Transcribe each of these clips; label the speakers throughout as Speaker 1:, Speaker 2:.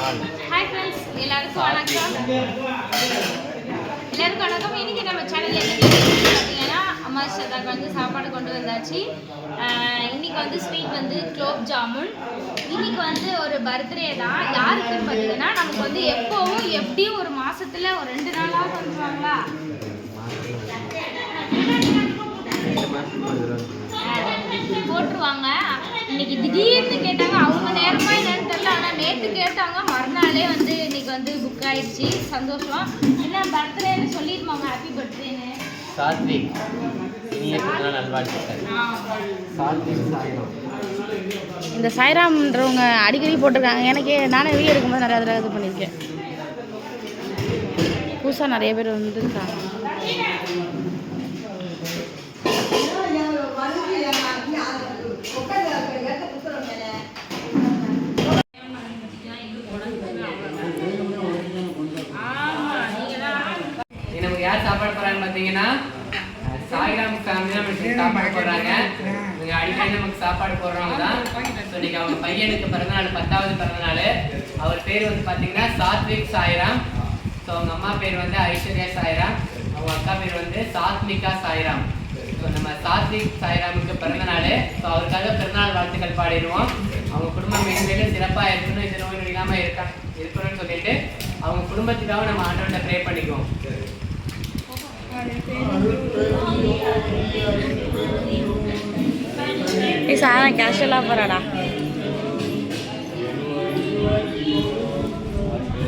Speaker 1: Hi friends எல்லாருக்கும் வணக்கம். எல்லாருக்கும் வணக்கம். இன்னைக்கு நம்ம சேனல் என்ன பார்த்தீங்கன்னா அம்மா சதாக்கு வந்து சாப்பாடு கொண்டு வந்தாச்சு. இன்னைக்கு வந்து ஸ்வீட் வந்து குலோப் ஜாமுன் இன்னைக்கு வந்து ஒரு பர்த்டே தான். யாருக்குன்னு பார்த்தீங்கன்னா நமக்கு வந்து எப்போவும் எப்படியும் ஒரு மாசத்துல ஒரு ரெண்டு நாளாக
Speaker 2: பண்ணுவாங்களா
Speaker 1: போட்டுருவாங்க. இன்னைக்கு திடீர்னு கேட்டாங்க அவங்க நேரமா என்னன்னு தெரியல ஆனால் நேற்று கேட்டாங்க மறுநாளே வந்து இன்னைக்கு வந்து புக் ஆயிடுச்சு. சந்தோஷம். என்ன பர்த்டேன்னு சொல்லிருமாங்க ஹாப்பி பர்த்டேன்னு
Speaker 2: சாத்விக் இனிய பிறந்தநாள் நல்வாழ்த்துக்கள். சாத்விக் சாய்ராம்.
Speaker 3: இந்த சாய்ராம்ன்றவங்க அடிக்கடி போட்டிருக்காங்க. எனக்கு நானே வீடியோ எடுக்கும்போது நிறையா தடவை இது பண்ணியிருக்கேன். புதுசாக நிறைய பேர் வந்துருக்காங்க
Speaker 4: இன்னைக்கு நமக்கு யார் சாப்பாடு போறாங்க பார்த்தீங்கன்னா சாய்ராம் ஃபேமிலி நமக்கு சாப்பாடு போடுறாங்க. இவங்க அடிக்கடி நமக்கு சாப்பாடு போடுறவங்க தான். இன்னைக்கு அவங்க பையனுக்கு பிறந்தநாள் பத்தாவது பிறந்தநாள். அவர் பேர் வந்து பார்த்தீங்கன்னா சாத்விக் சாய்ராம். ஸோ அவங்க அம்மா பேர் வந்து ஐஸ்வர்யா சாய்ராம். அவங்க அக்கா பேர் வந்து சாத்மிகா சாய்ராம். ஸோ நம்ம சாத்விக் சாய்ராமுக்கு பிறந்தநாள். ஸோ அவருக்காக பிறந்தநாள் வாழ்த்துக்கள் பாடிடுவோம். அவங்க குடும்பம் மேலும் மேலும் சிறப்பாக இருக்கணும் இந்த நோய் இல்லாமல் இருக்க இருக்கணும்னு சொல்லிட்டு அவங்க குடும்பத்துக்காக நம்ம ஆண்டவன்ட்ட ப்ரே பண்ணிக்குவோம்.
Speaker 3: சாரா கேஷுவலாக போகிறாடா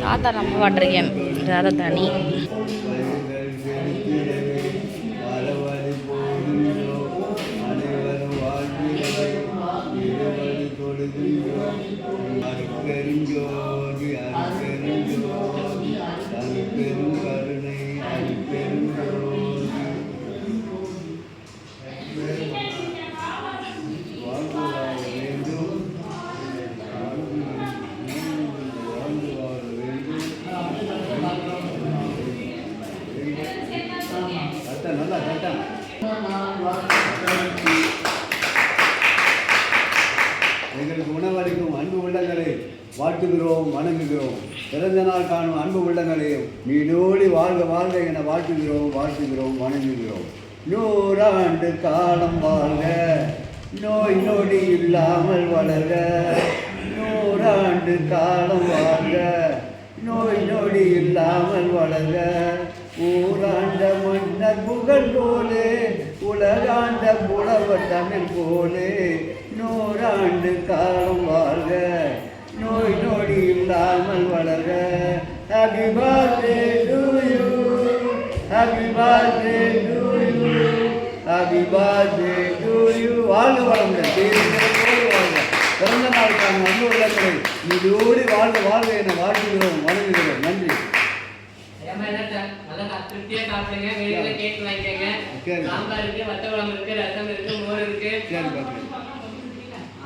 Speaker 3: தாத்தா நம்ப மாட்டிருக்கேன் ராதா தனி
Speaker 5: எங்களுக்கு உணவளிக்கும் அன்பு உள்ளங்களை வாழ்த்துகிறோம் வணங்குகிறோம். பிறந்த நாள் காணும் அன்பு உள்ளங்களை நீடோடி வாழ்க வாழ்க என வாழ்த்துகிறோம் வாழ்த்துகிறோம் வணங்குகிறோம். நூறாண்டு காலம் வாழ்க நோய் நொடி இல்லாமல் வளர்க. நூறாண்டு காலம் வாழ்க. நோய் இல்லாமல் வளர்க ஊராண்ட மன்னர் புகழ் போலே உலகாண்ட புலவர் தமிழ் போலே நூறாண்டு காலம் வாழ்க நோய் நொடி இல்லாமல் வளர்க happy birthday to you happy birthday to you happy birthday to you வாழ்க வளமுடன். தேர்ந்தெடுப்போடு முன்னோர்கள் கடை இதோடு வாழ்க வாழ்க என வாழ்கிறோம் வணங்குகிறோம். நன்றி.
Speaker 4: திருப்தியா சாப்பிடுங்க வெளியில கேக் வாங்கிக்கங்க. சாம்பார் இருக்கு வத்த குழம்பு இருக்கு ரசம் இருக்கு மோர் இருக்கு.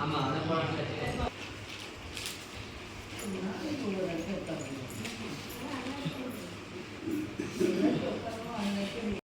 Speaker 4: ஆமா அதான்